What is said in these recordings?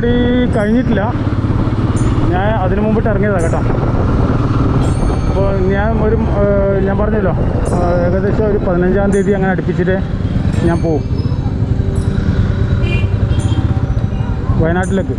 പരിപാടി കഴിഞ്ഞിട്ടില്ല. ഞാൻ അതിനു മുമ്പിട്ട് ഇറങ്ങിയതാണ് കേട്ടോ. അപ്പോൾ ഞാൻ ഒരു ഞാൻ പറഞ്ഞല്ലോ ഏകദേശം ഒരു പതിനഞ്ചാം തീയതി അങ്ങനെ അടുപ്പിച്ചിട്ട് ഞാൻ പോവും. വയനാട്ടിലേക്ക്.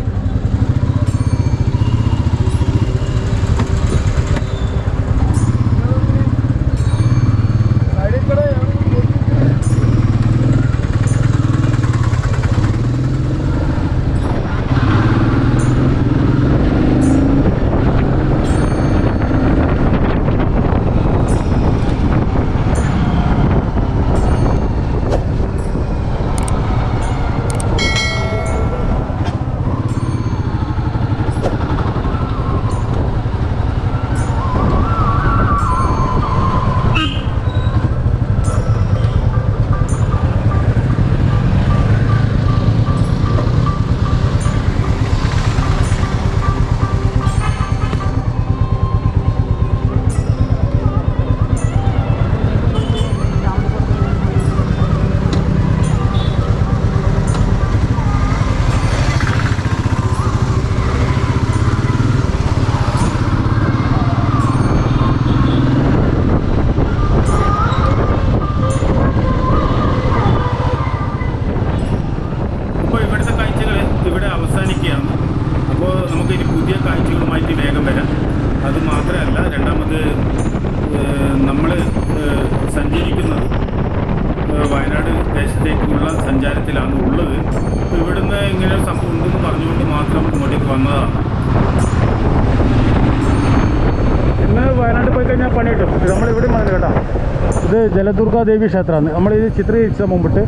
ഇത് ക്ഷേത്രമാണ്. നമ്മൾ ഇത് ചിത്രീകരിച്ച മുമ്പിട്ട്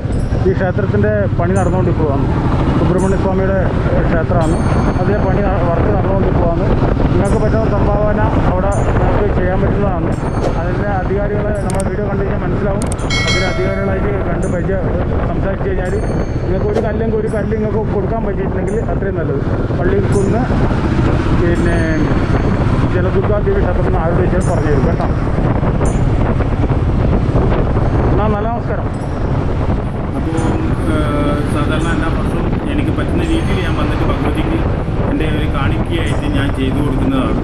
ഈ ക്ഷേത്രത്തിന്റെ പണി നടന്നുകൊണ്ടിരിക്കുകയാണ് സുബ്രഹ്മണ്യ സ്വാമിയുടെ ക്ഷേത്രമാണ്. അതിലെ പണി വർക്ക് നടന്നുകൊണ്ടിരിക്കുകയാണ് നിങ്ങൾക്ക് പറ്റുന്ന സംഭാവന അവിടെ നമുക്ക് ചെയ്യാൻ പറ്റുന്നതാണ്. അതിന്റെ അധികാരികളെ നമ്മൾ വീഡിയോ കണ്ടു കഴിഞ്ഞാൽ മനസ്സിലാവും. അതിന്റെ അധികാരികളായിട്ട് കണ്ട് പരിചയ സംസാരിച്ച് കഴിഞ്ഞാൽ നിങ്ങൾക്ക് ഒരു കല്ലെങ്കിൽ ഒരു കല്ല് നിങ്ങൾക്ക് കൊടുക്കാൻ പറ്റിയിട്ടുണ്ടെങ്കിൽ അത്രയും നല്ലത്. പള്ളിക്കുന്ന് പിന്നെ ജലദുർഗാദേവി ക്ഷേത്രത്തിൽ നിന്ന് ആരോടെ പറഞ്ഞു തരും കേട്ടോ. നല്ല നമസ്കാരം. അപ്പോൾ സാധാരണ എല്ലാ വർഷവും എനിക്ക് പറ്റുന്ന രീതിയിൽ ഞാൻ വന്നിട്ട് ഭഗവതിക്ക് എന്റെ ഒരു കാണിക്കയായിട്ട് ഞാൻ ചെയ്തു കൊടുക്കുന്നതാണ്.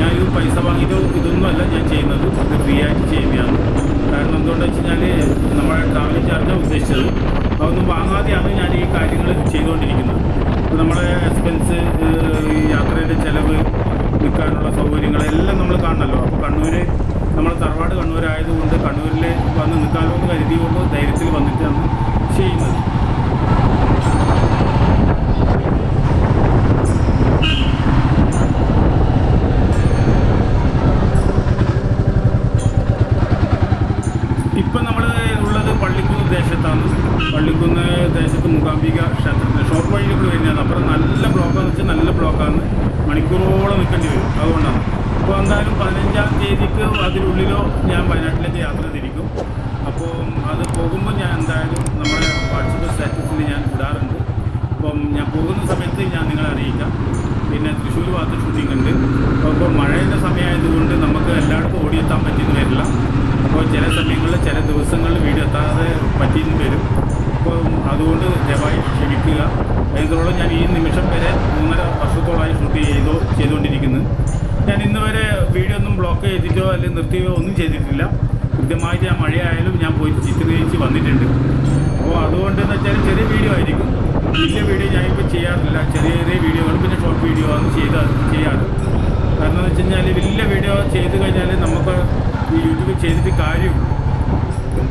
ഞാൻ ഇത് പൈസ വാങ്ങിയിട്ടോ ഇതൊന്നുമല്ല ഞാൻ ചെയ്യുന്നത്. ഇത് ഫ്രീ ആയിട്ട് ചെയ്യുകയാണ്. കാരണം എന്തുകൊണ്ടെന്ന് വെച്ച് കഴിഞ്ഞാൽ നമ്മുടെ ട്രാവലിംഗ് ചാർജാണ് ഉദ്ദേശിച്ചത്. അതൊന്നും വാങ്ങാതെയാണ് ഞാൻ ഈ കാര്യങ്ങൾ ചെയ്തുകൊണ്ടിരിക്കുന്നത്. നമ്മുടെ എക്സ്പെൻസ് യാത്രയുടെ ചിലവ് നിൽക്കാനുള്ള സൗകര്യങ്ങളെല്ലാം നമ്മൾ കാണണമല്ലോ അപ്പോൾ കണ്ണൂർ നമ്മൾ തറവാട് കണ്ണൂരായതുകൊണ്ട് കണ്ണൂരിൽ വന്ന് നിൽക്കാമല്ലോ എന്ന് കരുതിയുകൊണ്ട് ധൈര്യത്തിൽ വന്നിട്ടാണ് ചെയ്യുന്നത് ഇപ്പം നമ്മൾ ഉള്ളത് പള്ളിക്കുന്ന് ദേശത്താണ് പള്ളിക്കുന്ന് ദേശത്ത് മൂകാംബിക ക്ഷേത്രത്തിൽ ഷോർട്ട് വഴിയിൽ കൂടി വരുന്നതാണ് അപ്പുറം നല്ല ബ്ലോക്കാന്ന് വെച്ചാൽ നല്ല ബ്ലോക്കാണ് മണിക്കൂറോളം നിൽക്കേണ്ടി വരും അതുകൊണ്ടാണ് അപ്പോൾ എന്തായാലും പതിനഞ്ചാം തീയതിക്ക് അതിനുള്ളിലോ ഞാൻ വയനാട്ടിലേക്ക് യാത്ര തിരിക്കും. അപ്പോൾ അത് പോകുമ്പോൾ ഞാൻ എന്തായാലും നമ്മുടെ വാട്സപ്പ് സ്റ്റാറ്റസിൽ ഞാൻ ഇടാറുണ്ട്. അപ്പം ഞാൻ പോകുന്ന സമയത്ത് ഞാൻ നിങ്ങളെ അറിയിക്കാം. പിന്നെ തൃശ്ശൂർ ഭാഗത്ത് ഷൂട്ടിംഗ് ഉണ്ട്. അപ്പോൾ മഴയുടെ സമയമായതുകൊണ്ട് നമുക്ക് എല്ലായിടത്തും ഓടിയെത്താൻ പറ്റിയെന്ന് വരില്ല അപ്പോൾ ചില സമയങ്ങളിൽ ചില ദിവസങ്ങളിൽ വീട് എത്താതെ പറ്റിയെന്ന് വരും. അപ്പോൾ അതുകൊണ്ട് ദയവായി ക്ഷമിക്കുക. എന്തോളം ഞാൻ ഈ നിമിഷം വരെ മൂന്നര വർഷത്തോളമായി ഷൂട്ട് ചെയ്തോ ചെയ്തുകൊണ്ടിരിക്കുന്നത് ഞാൻ ഇന്ന് വരെ വീഡിയോ ഒന്നും ബ്ലോക്ക് ചെയ്തിട്ടോ അല്ലെങ്കിൽ നിർത്തിയോ ഒന്നും ചെയ്തിട്ടില്ല. കൃത്യമായിട്ട് ഞാൻ മഴയായാലും ഞാൻ പോയി ചിത്രീകരിച്ച് വന്നിട്ടുണ്ട്. അപ്പോൾ അതുകൊണ്ട് എന്ന് വെച്ചാൽ ചെറിയ വീഡിയോ ആയിരിക്കും. വലിയ വീഡിയോ ഞാനിപ്പോൾ ചെയ്യാറില്ല. ചെറിയ ചെറിയ വീഡിയോകൾ പിന്നെ ഷോർട്ട് വീഡിയോ ആണ് ചെയ്ത ചെയ്യാറ്. കാരണം എന്ന് വെച്ച് കഴിഞ്ഞാൽ വലിയ വീഡിയോ ചെയ്ത് കഴിഞ്ഞാൽ നമുക്ക് ഈ യൂട്യൂബിൽ ചെയ്തിട്ട് കാര്യമുള്ളൂ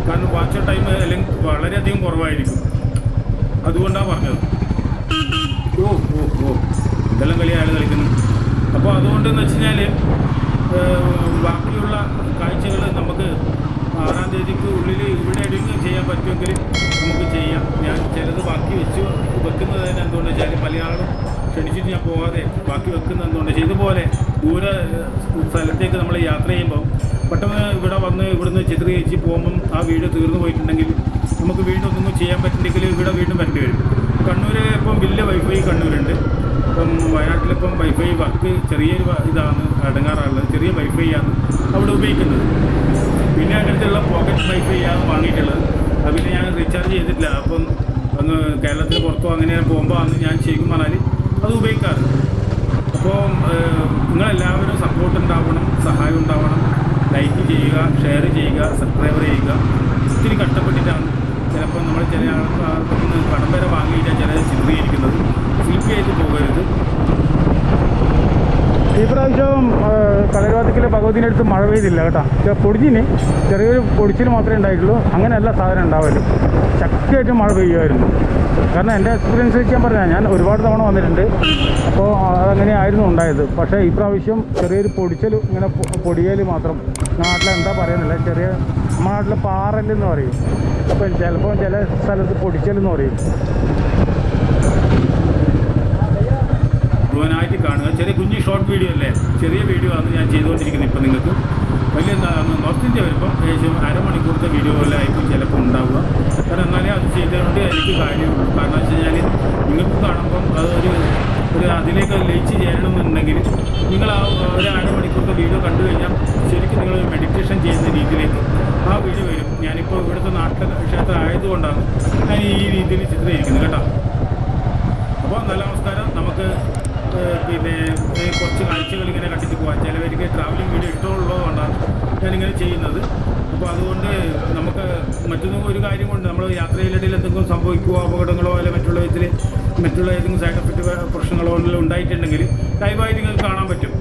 കാരണം വാച്ച് ടൈം അല്ലെങ്കിൽ വളരെയധികം കുറവായിരിക്കും. അതുകൊണ്ടാണ് പറഞ്ഞത്. ഓ ഓ ഓ. ഇതെല്ലാം കളി കളിക്കുന്നു അപ്പോൾ അതുകൊണ്ടെന്ന് വെച്ച് കഴിഞ്ഞാൽ ബാക്കിയുള്ള കാഴ്ചകൾ നമുക്ക് ആറാം തീയതിക്ക് ഉള്ളിൽ ഇവിടെ എവിടെയെങ്കിലും ചെയ്യാൻ പറ്റുമെങ്കിൽ നമുക്ക് ചെയ്യാം. ഞാൻ ചിലത് ബാക്കി വെച്ച് വെക്കുന്നത് തന്നെ എന്തുകൊണ്ട് വെച്ചാൽ മലയാളം ക്ഷണിച്ചിട്ട് ഞാൻ പോകാതെ ബാക്കി വെക്കുന്നത് എന്തുകൊണ്ട് ഇതുപോലെ ദൂര സ്ഥലത്തേക്ക് നമ്മൾ യാത്ര ചെയ്യുമ്പോൾ പെട്ടെന്ന് ഇവിടെ വന്ന് ഇവിടുന്ന് ചിത്രീകരിച്ച് പോകുമ്പം ആ വീട് തീർന്നു പോയിട്ടുണ്ടെങ്കിൽ നമുക്ക് വീണ്ടും ഒന്നും ചെയ്യാൻ പറ്റില്ലെങ്കിൽ ഇവിടെ വീണ്ടും വരേണ്ടി വരും. കണ്ണൂർ ഇപ്പം വലിയ വൈഫൈ കണ്ണൂരുണ്ട്. ഇപ്പം വയനാട്ടിലിപ്പം വൈഫൈ വർക്ക് ചെറിയൊരു ഇതാണ് അടങ്ങാറുള്ളത് ചെറിയ വൈഫൈ ആണ് അവിടെ ഉപയോഗിക്കുന്നത്. പിന്നെ അങ്ങനത്തെയുള്ള പോക്കറ്റ് വൈഫൈ ആണ് വാങ്ങിയിട്ടുള്ളത്. പിന്നെ ഞാൻ റീചാർജ് ചെയ്തിട്ടില്ല. അപ്പം അങ്ങ് കേരളത്തിന് പുറത്തോ അങ്ങനെ പോകുമ്പോൾ അന്ന് ഞാൻ ശരിക്കും പറഞ്ഞാൽ അത് ഉപയോഗിക്കാറ്. അപ്പോൾ നിങ്ങളെല്ലാവരും സപ്പോർട്ട് ഉണ്ടാവണം സഹായം ഉണ്ടാവണം. ലൈക്ക് ചെയ്യുക ഷെയർ ചെയ്യുക സബ്സ്ക്രൈബ് ചെയ്യുക ഒത്തിരി കഷ്ടപ്പെട്ടിട്ടാണ് ചിലപ്പോൾ നമ്മൾ ചില ആൾക്കാർക്ക് കടം വരെ വാങ്ങിയിട്ടാണ് ചില ചിത്രീകരിക്കുന്നത് സ്ലിപ്പ് ചെയ്ത് പോകരുത് പ്രാവശ്യം കലരവാത്തിക്കിലെ ഭഗവതിന്റെ അടുത്ത് മഴ പെയ്തില്ല കേട്ടോ. പൊടിഞ്ഞിന് ചെറിയൊരു പൊടിച്ചിൽ മാത്രമേ ഉണ്ടായിട്ടുള്ളൂ. അങ്ങനെയല്ല സാധനം ഉണ്ടാവല്ലോ ശക്തിയായിട്ട് മഴ പെയ്യുമായിരുന്നു. കാരണം എന്റെ എക്സ്പീരിയൻസ് വെച്ച് ഞാൻ പറഞ്ഞാൽ ഞാൻ ഒരുപാട് തവണ വന്നിട്ടുണ്ട്. അപ്പോൾ അതങ്ങനെയായിരുന്നു ഉണ്ടായത്. പക്ഷേ ഈ പ്രാവശ്യം ചെറിയൊരു പൊടിച്ചൽ ഇങ്ങനെ പൊടിയൽ മാത്രം നാട്ടിൽ എന്താ പറയുന്നില്ല ചെറിയ നമ്മുടെ നാട്ടിൽ പാറല്ലെന്ന് പറയും. അപ്പം ചിലപ്പോൾ ചില സ്ഥലത്ത് പൊടിച്ചലെന്ന് പറയും. വീഡിയോ അല്ലേ? ചെറിയ വീഡിയോ ആണ് ഞാൻ ചെയ്തുകൊണ്ടിരിക്കുന്നത് ഇപ്പം നിങ്ങൾക്ക്. വലിയ എന്താണ് നോർത്ത് ഇന്ത്യ വരുമ്പോൾ ഏകദേശം അരമണിക്കൂറത്തെ വീഡിയോ പോലെ ആയിരിക്കും ചിലപ്പോൾ ഉണ്ടാവുക. കാരണം എന്നാലേ അത് ചെയ്തുകൊണ്ട് എനിക്ക് കാര്യമുള്ളൂ കാരണം വെച്ച് കഴിഞ്ഞാൽ നിങ്ങൾക്ക് കാണുമ്പം അതൊരു ഒരു അതിലേക്ക് ലയിച്ച് ചേരണമെന്നുണ്ടെങ്കിൽ നിങ്ങൾ ആ ഒരു അരമണിക്കൂറത്തെ വീഡിയോ കണ്ടു കഴിഞ്ഞാൽ ശരിക്കും നിങ്ങൾ മെഡിറ്റേഷൻ ചെയ്യുന്ന രീതിയിലേക്ക് ആ വീഡിയോ വരും. ഞാനിപ്പോൾ ഇവിടുത്തെ നാട്ടിലെ ക്ഷേത്രം ആയതുകൊണ്ടാണ് ഞാൻ ഈ രീതിയിൽ ചിത്രീകരിക്കുന്നത് കേട്ടോ. അപ്പോൾ നല്ല നമസ്കാരം. നമുക്ക് പിന്നെ കുറച്ച് കാഴ്ചകൾ ഇങ്ങനെ കണ്ടിട്ട് പോകാം ചിലവർക്ക് ട്രാവലിംഗ് വീഡിയോ ഇഷ്ടമുള്ളതുകൊണ്ടാണ് ഞാനിങ്ങനെ ചെയ്യുന്നത്. അപ്പോൾ അതുകൊണ്ട് നമുക്ക് മറ്റൊന്നും ഒരു കാര്യം കൊണ്ട് നമ്മൾ യാത്രയിലിടയിൽ എന്തെങ്കിലും സംഭവിക്കുമോ അപകടങ്ങളോ അല്ലെങ്കിൽ മറ്റുള്ള വിധത്തിൽ മറ്റുള്ള ഏതെങ്കിലും സൈഡ് എഫക്റ്റ് പ്രശ്നങ്ങളോ എന്തെങ്കിലും ഉണ്ടായിട്ടുണ്ടെങ്കിൽ ലൈവായിട്ട് നിങ്ങൾക്ക് കാണാൻ പറ്റും.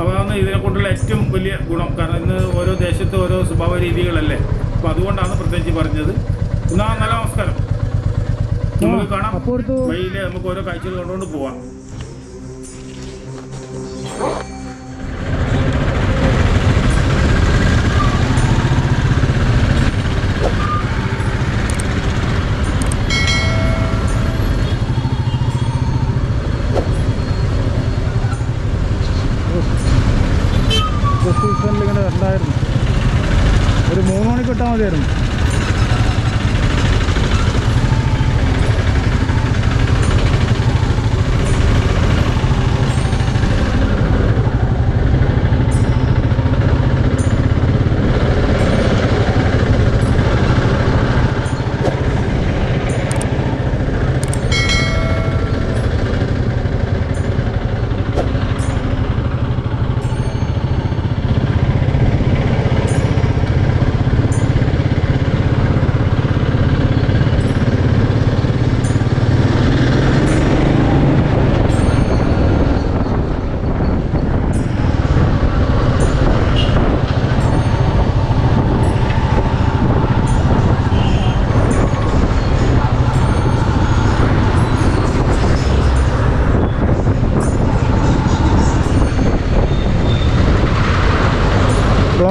അതാണ് ഇതിനെ കൊണ്ടുള്ള ഏറ്റവും വലിയ ഗുണം. കാരണം ഇന്ന് ഓരോ ദേശത്ത് ഓരോ സ്വഭാവ രീതികളല്ലേ. അപ്പോൾ അതുകൊണ്ടാണ് പ്രത്യേകിച്ച് പറഞ്ഞത്. എന്നാൽ നല്ല നമസ്കാരം. നമുക്ക് കാണാം വഴിയിൽ നമുക്ക് ഓരോ കാഴ്ചകൾ കണ്ടുകൊണ്ട് പോവാം സീസണിൽ ഇങ്ങനെ ഉണ്ടായിരുന്നു ഒരു മൂന്ന് മണിക്ക് ഇട്ടാൽ മതിയായിരുന്നു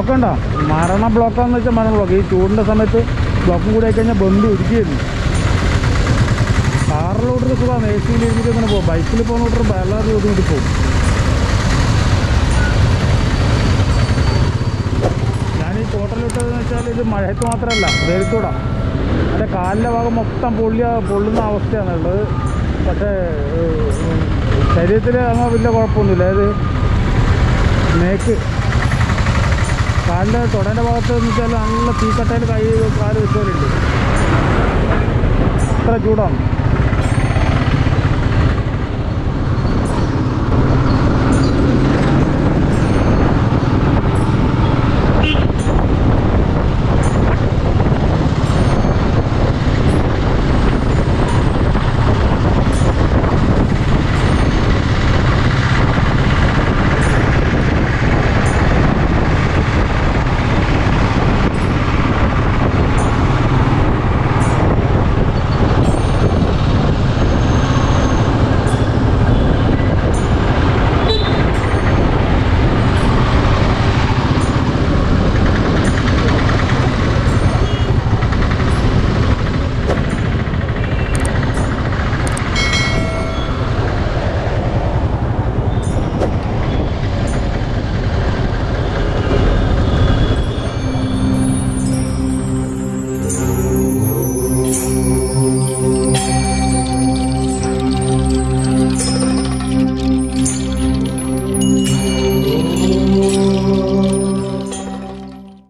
ബ്ലോക്ക് ഉണ്ടോ മരണ ബ്ലോക്കാന്ന് വെച്ചാൽ മരണ ബ്ലോക്ക്. ഈ ചൂടിന്റെ സമയത്ത് ബ്ലോക്കും കൂടി ആയിക്കഴിഞ്ഞാൽ ബന്ധു ഇരിക്കുകയായിരുന്നു കാറിലോട്ട് സുഖമാണ്. എ സിയിൽ ഇരുന്നിട്ട് ഇങ്ങനെ പോകും. ബൈക്കിൽ പോകുന്നോട്ട് വല്ലാതെ ബുദ്ധിമുട്ടി പോകും. ഈ കോട്ടലിട്ടതെന്ന് വെച്ചാൽ ഇത് മഴയത്ത് മാത്രമല്ല വെയിലത്തൂടാ. എന്റെ കാലിലെ ഭാഗം മൊത്തം പൊള്ളിയ പൊള്ളുന്ന അവസ്ഥയാണുള്ളത് പക്ഷേ ശരീരത്തിൽ അങ്ങനെ വലിയ കുഴപ്പമൊന്നുമില്ല. അതായത് നേക്ക് കാലിന്റെ തുടേന്റെ ഭാഗത്ത് എന്ന് വെച്ചാൽ നല്ല തീക്കട്ടയിൽ കൈ കാൽ വെച്ചവരുണ്ട്. അത്ര ചൂടാണ്.